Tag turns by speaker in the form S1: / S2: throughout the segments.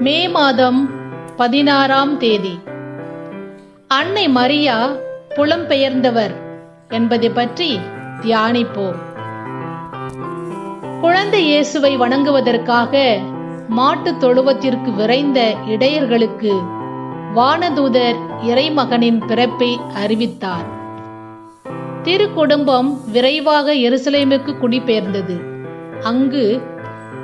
S1: மே மாதம் பதினாறாம் தேதி. அன்னை மரியா புலம்பெயர்ந்தவர் என்பதை பற்றி தியானிப்போம். குழந்தை இயேசுவை வணங்குவதற்காக மாட்டுத் தொழுவத்திற்கு விரைந்த இடையர்களுக்கு வானதூதர் இறைமகனின் பிறப்பை அறிவித்தார். திருக்குடும்பம் விரைவாக எருசலேமுக்கு குடிபெயர்ந்தது. அங்கு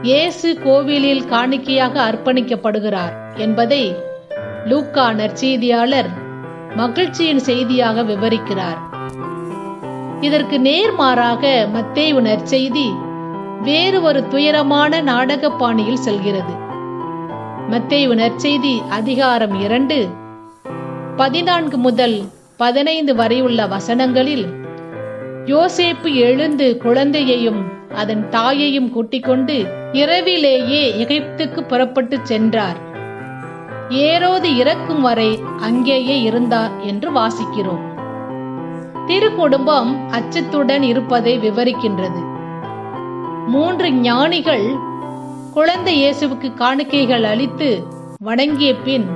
S1: இயேசு கோவிலில் காணிக்கையாக அர்ப்பணிக்கப்படுகிறார் என்பதை லூக்கா நற்செய்தியாளர் மகிழ்ச்சியின் செய்தியாக விவரிக்கிறார். இதற்கு நேர்மாறாக மத்தேயு நற்செய்தி வேறு ஒரு துயரமான நாடக பாணியில் செல்கிறது. மத்தேயு நற்செய்தி அதிகாரம் இரண்டு பதினான்கு முதல் பதினைந்து வரையுள்ள வசனங்களில் யோசேப்பு எழுந்து குழந்தையையும் அதன் தாயையும் கூட்டிக் கொண்டு இரவிலேயே எகிப்துக்கு புறப்பட்டு சென்றார். ஏரோது இறக்கும் வரை அங்கேயே இருந்தார் என்று வாசிக்கிறோம். திருக்குடும்பம் அச்சத்துடன் இருப்பதை விவரிக்கின்றது. மூன்று ஞானிகள் குழந்தை இயேசுவுக்கு காணிக்கைகள் அளித்து வணங்கிய பின்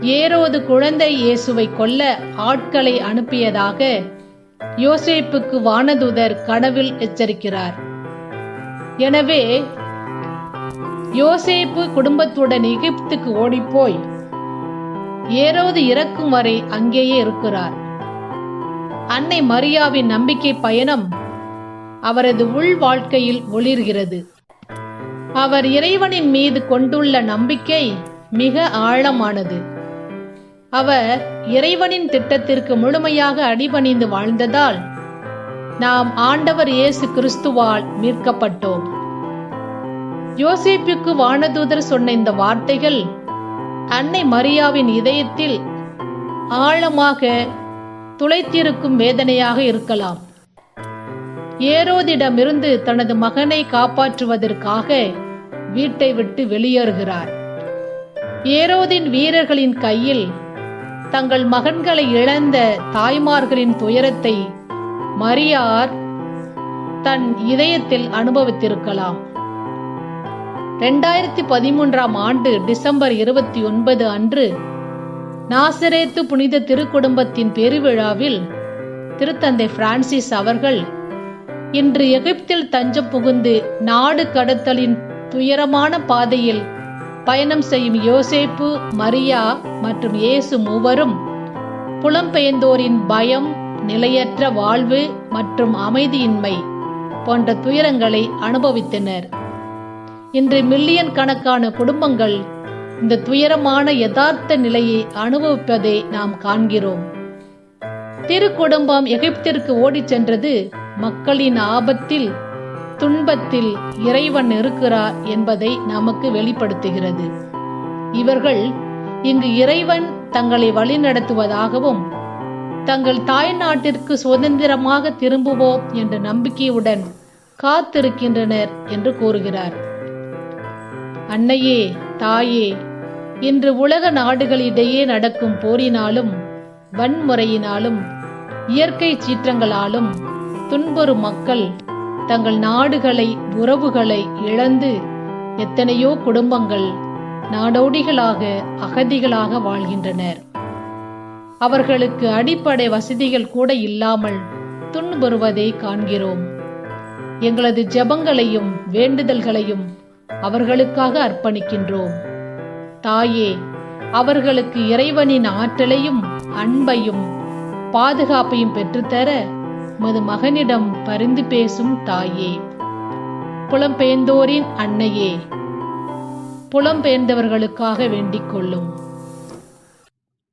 S1: ஏரோது குழந்தை இயேசுவை கொல்ல ஆட்களை அனுப்பியதாக யோசேப்புக்கு வானதூதர் கனவில் எச்சரிக்கிறார். எனவே யோசேப்பு குடும்பத்துடன் எகிப்துக்கு ஓடிப்போய் ஏரோது இறக்கும் வரை அங்கேயே இருக்கிறார். அன்னை மரியாவின் நம்பிக்கை பயணம் அவரது உள் வாழ்க்கையில் ஒளிர்கிறது. அவர் இறைவனின் மீது கொண்டுள்ள நம்பிக்கை மிக ஆழமானது. அவர் இறைவனின் திட்டத்திற்கு முழுமையாக அடிபணிந்து வாழ்ந்ததால் நாம் ஆண்டவர் இயேசு கிறிஸ்துவால் மீட்கப்பட்டோம். யோசிப்புக்கு வானதூதர் சொன்ன இந்த வார்த்தைகள் அன்னை மரியாவின் இதயத்தில் ஆழமாக துளைத்திருக்கும் வேதனையாக இருக்கலாம். ஏரோதிடமிருந்து தனது மகனை காப்பாற்றுவதற்காக வீட்டை விட்டு வெளியேறுகிறார். ஏரோதின் வீரர்களின் கையில் தங்கள் மகன்களை இழந்த தாய்மார்களின் துயரத்தை மரியார் தன் இதயத்தில் அனுபவித்திருக்கலாம். ரெண்டாயிரத்தி பதிமூன்றாம் ஆண்டு டிசம்பர் இருபத்தி ஒன்பது அன்று நாசரேத்து புனித திருக்குடும்பத்தின் பெருவிழாவில் திருத்தந்தை பிரான்சிஸ் அவர்கள் இன்று எகிப்தில் தஞ்சம் புகுந்து நாடு கடத்தலின் துயரமான பாதையில் பயணம் செய்யும் யோசேப்பு மரியா மற்றும் இயேசு மூவரும் புலம்பெயர்ந்தோரின் பயம் நிலையற்ற வாழ்வு மற்றும் அமைதியின்மை போன்ற துயரங்களை அனுபவித்தனர். இன்று மில்லியன் கணக்கான குடும்பங்கள் இந்த துயரமான யதார்த்த நிலையை அனுபவிப்பதை நாம் காண்கிறோம். திருக்குடும்பம் எகிப்திற்கு ஓடிச் சென்றது மக்களின் ஆபத்தில் துன்பத்தில் இறைவன் இருக்கிறார் என்பதை நமக்கு வெளிப்படுத்துகிறது. இவர்கள் இங்கு இறைவன் தங்களை வழிநடத்துவதாகவும் தங்கள் தாய் நாட்டிற்கு சுதந்திரமாக திரும்புவோம் என்ற நம்பிக்கையுடன் காத்திருக்கின்றனர் என்று கூறுகிறார். அன்னையே தாயே இன்று உலக நாடுகளிடையே நடக்கும் போரினாலும் வன்முறையினாலும் இயற்கை சீற்றங்களாலும் துன்புறும் மக்கள் தங்கள் நாடுகளை உறவுகளை இழந்து எத்தனையோ குடும்பங்கள் நாடோடிகளாக அகதிகளாக வாழ்கின்றனர். அவர்களுக்கு அடிப்படை வசதிகள் கூட இல்லாமல் துன்புறுவதை காண்கிறோம். எங்களது ஜெபங்களையும் வேண்டுதல்களையும் அவர்களுக்காக அர்ப்பணிக்கின்றோம். தாயே அவர்களுக்கு இறைவனின் ஆற்றலையும் அன்பையும் பாதுகாப்பையும் பெற்றுத்தர மது மகனிடம் பரிந்து பேசும் தாயே புலம்பெயர்ந்தோரின் அன்னையே புலம்பெயர்ந்தவர்களுக்காக வேண்டிக் கொள்ளும்.